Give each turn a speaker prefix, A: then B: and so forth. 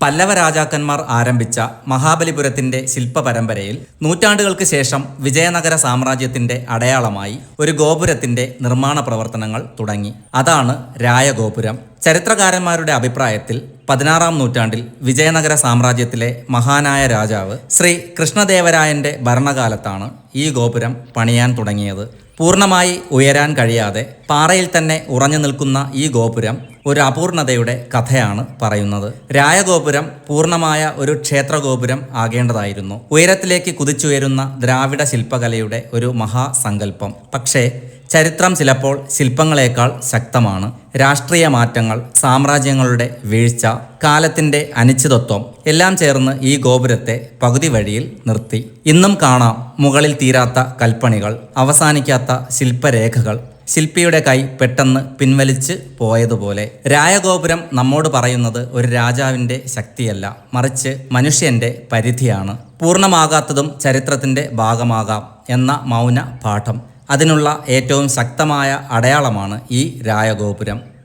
A: പല്ലവ രാജാക്കന്മാർ ആരംഭിച്ച മഹാബലിപുരത്തിന്റെ ശില്പ പരമ്പരയിൽ നൂറ്റാണ്ടുകൾക്ക് ശേഷം വിജയനഗര സാമ്രാജ്യത്തിന്റെ അടയാളമായി ഒരു ഗോപുരത്തിന്റെ നിർമ്മാണ പ്രവർത്തനങ്ങൾ തുടങ്ങി. അതാണ് രായഗോപുരം. ചരിത്രകാരന്മാരുടെ അഭിപ്രായത്തിൽ പതിനാറാം നൂറ്റാണ്ടിൽ വിജയനഗര സാമ്രാജ്യത്തിലെ മഹാനായ രാജാവ് ശ്രീ കൃഷ്ണദേവരായന്റെ ഭരണകാലത്താണ് ഈ ഗോപുരം പണിയാൻ തുടങ്ങിയത്. പൂർണമായി ഉയരാൻ കഴിയാതെ പാറയിൽ തന്നെ ഉറഞ്ഞു നിൽക്കുന്ന ഈ ഗോപുരം ഒരു അപൂർണതയുടെ കഥയാണ് പറയുന്നത്. രായഗോപുരം പൂർണമായ ഒരു ക്ഷേത്രഗോപുരം ആകേണ്ടതായിരുന്നു. ഉയരത്തിലേക്ക് കുതിച്ചുയരുന്ന ദ്രാവിഡ ശില്പകലയുടെ ഒരു മഹാസങ്കല്പം. പക്ഷേ ചരിത്രം ചിലപ്പോൾ ശില്പങ്ങളെക്കാൾ ശക്തമാണ്. രാഷ്ട്രീയ മാറ്റങ്ങൾ സാമ്രാജ്യങ്ങളുടെ വീഴ്ച കാലത്തിന്റെ അനിശ്ചിതത്വം എല്ലാം ചേർന്ന് ഈ ഗോപുരത്തെ പകുതി വഴിയിൽ നിർത്തി. ഇന്നും കാണാം മുകളിൽ തീരാത്ത കൽപ്പണികൾ അവസാനിക്കാത്ത ശില്പരേഖകൾ. ശില്പിയുടെ കൈ പെട്ടെന്ന് പിൻവലിച്ച് പോയതുപോലെ രായഗോപുരം നമ്മോട് പറയുന്നത് ഒരു രാജാവിന്റെ ശക്തിയല്ല മറിച്ച് മനുഷ്യന്റെ പരിധിയാണ്. പൂർണമാകാത്തതും ചരിത്രത്തിന്റെ ഭാഗമാകാം എന്ന മൗന പാഠം അതിനുള്ള ഏറ്റവും ശക്തമായ അടയാളമാണ് ഈ രായഗോപുരം.